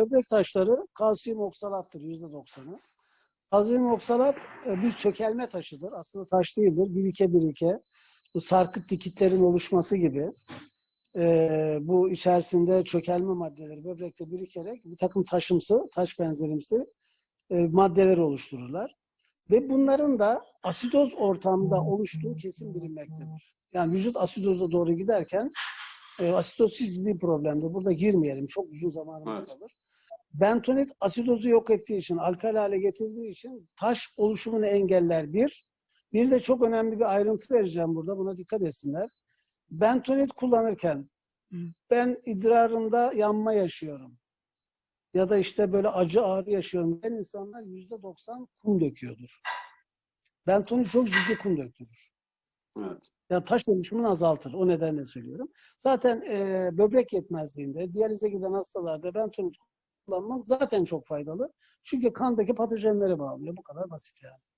Böbrek taşları kalsiyum oksalattır yüzde doksanı. Kalsiyum oksalat e, bir çökelme taşıdır. Aslında taş değildir. Birike birike bu sarkıt dikitlerin oluşması gibi e, bu içerisinde çökelme maddeleri böbrekte birikerek bir takım taşımsı, taş benzerimsi e, maddeler oluştururlar. Ve bunların da asidoz ortamında oluştuğu kesin bilinmektedir. Yani vücut asidoza doğru giderken e, asidozsiz ciddi problemdir. Burada girmeyelim. Çok uzun zamanımız Evet. kalır. Bentonit asidozu yok ettiği için, alkali hale getirdiği için taş oluşumunu engeller bir. Bir de çok önemli bir ayrıntı vereceğim burada. Buna dikkat etsinler. Bentonit kullanırken ben idrarımda yanma yaşıyorum. Ya da işte böyle acı ağrı yaşıyorum. Ben insanlar yüzde doksan kum döküyordur. Bentonit çok ciddi kum döktürür. Evet. Ya taş oluşumunu azaltır. O nedenle söylüyorum. Zaten e, böbrek yetmezliğinde, diyalize giden hastalarda bentonit kullanmak zaten çok faydalı. Çünkü kandaki patojenleri bağlıyor. Bu kadar basit yani.